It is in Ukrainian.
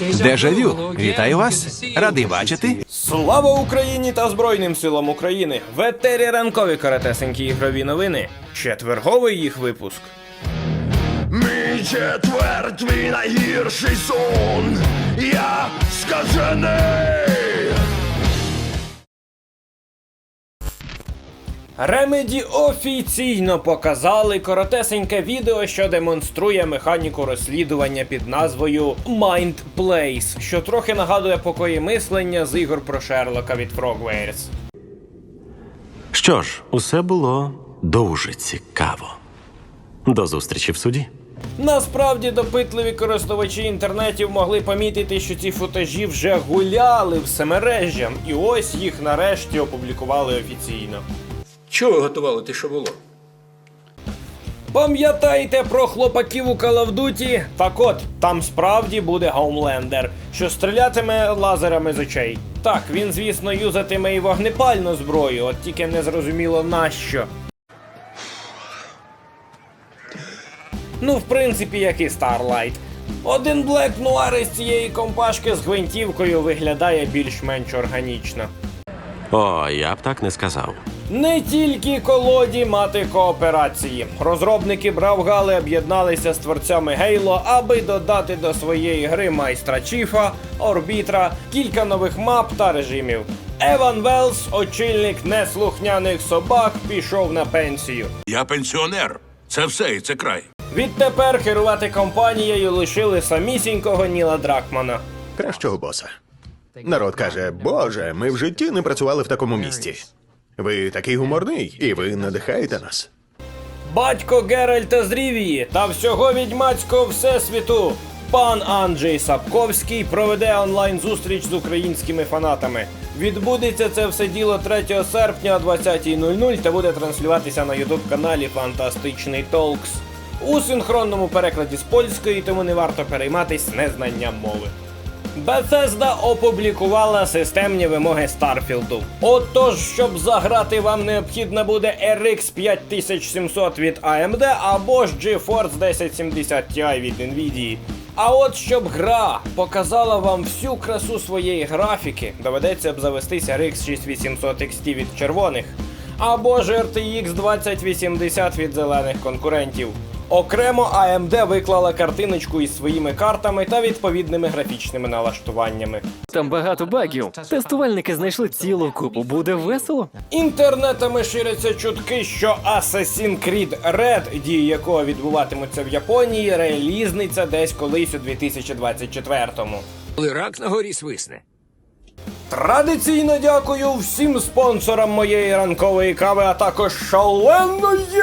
Дежавю, вітаю вас. Радий бачити. Слава Україні та Збройним силам України! В етері ранкові каратесенькі ігрові новини. Четверговий їх випуск. Мій четвер, твій найгірший сон. Я скажений. Ремеді офіційно показали коротесеньке відео, що демонструє механіку розслідування під назвою Mind Place, що трохи нагадує покої мислення з ігор про Шерлока від Frogwares. Що ж, усе було дуже цікаво. До зустрічі в суді. Насправді допитливі користувачі інтернетів могли помітити, що ці футажі вже гуляли всемережжям, і ось їх нарешті опублікували офіційно. Чого ви готували те, що було? Пам'ятаєте про хлопаків у Duty? Так от, там справді буде Гоумлендер, що стрілятиме лазерами з очей. Так, він, звісно, юзатиме і вогнепальну зброю, от тільки не зрозуміло нащо. Ну, в принципі, як і Starlight. Один Black Noir із цієї компашки з гвинтівкою виглядає більш-менш органічно. О, я б так не сказав. Не тільки колоді мати кооперації. Розробники Бравгали об'єдналися з творцями Halo, аби додати до своєї гри майстра Чіфа, Орбітра, кілька нових мап та режимів. Еван Велс, очільник неслухняних собак, пішов на пенсію. Я пенсіонер. Це все і це край. Відтепер керувати компанією лишили самісінького Ніла Дракмана. кращого боса. Народ каже: Боже, ми в житті не працювали в такому місці. Ви такий гуморний, і ви надихаєте нас. Батько Геральта з Рівії та всього відьмацького всесвіту. Пан Анджей Сапковський проведе онлайн зустріч з українськими фанатами. Відбудеться це все діло 3 серпня о 20.00 та буде транслюватися на ютуб каналі Фантастичний Толкс у синхронному перекладі з польської, тому не варто перейматись незнанням мови. Bethesda опублікувала системні вимоги Старфілду. Отож, щоб заграти, вам необхідно буде RX 5700 від AMD або ж GeForce 1070 Ti від Nvidia. А от щоб гра показала вам всю красу своєї графіки, доведеться б завестися RX 6800 XT від червоних, або ж RTX 2080 від зелених конкурентів. Окремо AMD виклала картиночку із своїми картами та відповідними графічними налаштуваннями. Там багато багів. Тестувальники знайшли цілу купу. Буде весело. Інтернетами ширяться чутки, що Assassin's Creed Red, дії якого відбуватимуться в Японії, релізниця десь колись у 2024-му. Коли рак на горі свисне. Традиційно дякую всім спонсорам моєї ранкової кави, а також шаленої